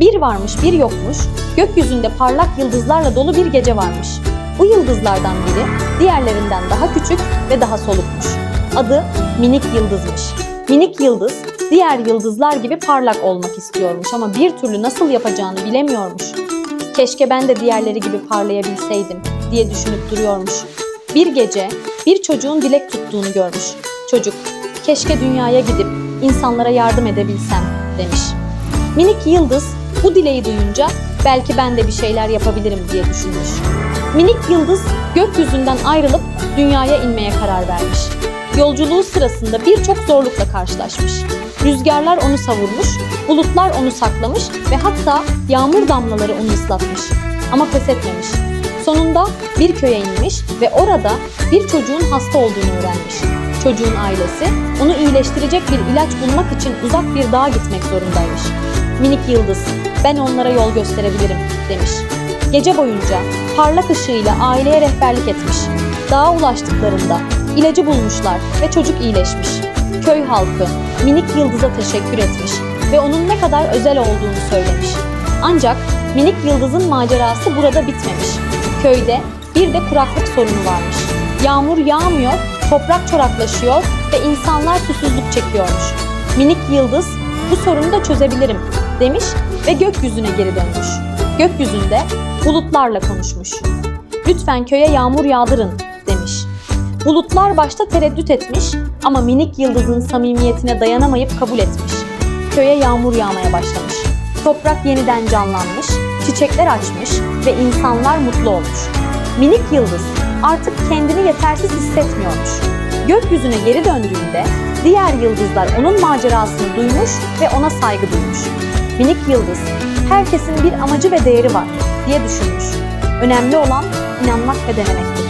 Bir varmış bir yokmuş, gökyüzünde parlak yıldızlarla dolu bir gece varmış. Bu yıldızlardan biri diğerlerinden daha küçük ve daha solukmuş. Adı Minik Yıldız'mış. Minik Yıldız diğer yıldızlar gibi parlak olmak istiyormuş ama bir türlü nasıl yapacağını bilemiyormuş. Keşke ben de diğerleri gibi parlayabilseydim diye düşünüp duruyormuş. Bir gece bir çocuğun dilek tuttuğunu görmüş. Çocuk, keşke dünyaya gidip insanlara yardım edebilsem demiş. Minik Yıldız bu dileği duyunca belki ben de bir şeyler yapabilirim diye düşünmüş. Minik Yıldız gökyüzünden ayrılıp dünyaya inmeye karar vermiş. Yolculuğu sırasında birçok zorlukla karşılaşmış. Rüzgarlar onu savurmuş, bulutlar onu saklamış ve hatta yağmur damlaları onu ıslatmış. Ama pes etmemiş. Sonunda bir köye inmiş ve orada bir çocuğun hasta olduğunu öğrenmiş. Çocuğun ailesi onu iyileştirecek bir ilaç bulmak için uzak bir dağa gitmek zorundaymış. Minik yıldız, ben onlara yol gösterebilirim demiş. Gece boyunca parlak ışığıyla aileye rehberlik etmiş. Dağa ulaştıklarında ilacı bulmuşlar ve çocuk iyileşmiş. Köy halkı minik yıldıza teşekkür etmiş ve onun ne kadar özel olduğunu söylemiş. Ancak minik yıldızın macerası burada bitmemiş. Köyde bir de kuraklık sorunu varmış. Yağmur yağmıyor, toprak çoraklaşıyor ve insanlar susuzluk çekiyormuş. Minik yıldız bu sorunu da çözebilirim demiş ve gökyüzüne geri dönmüş. Gökyüzünde bulutlarla konuşmuş. Lütfen köye yağmur yağdırın demiş. Bulutlar başta tereddüt etmiş ama minik yıldızın samimiyetine dayanamayıp kabul etmiş. Köye yağmur yağmaya başlamış. Toprak yeniden canlanmış, çiçekler açmış ve insanlar mutlu olmuş. Minik yıldız artık kendini yetersiz hissetmiyormuş. Gökyüzüne geri döndüğünde diğer yıldızlar onun macerasını duymuş ve ona saygı duymuş. Minik yıldız, herkesin bir amacı ve değeri var diye düşünmüş. Önemli olan inanmak ve denemektir.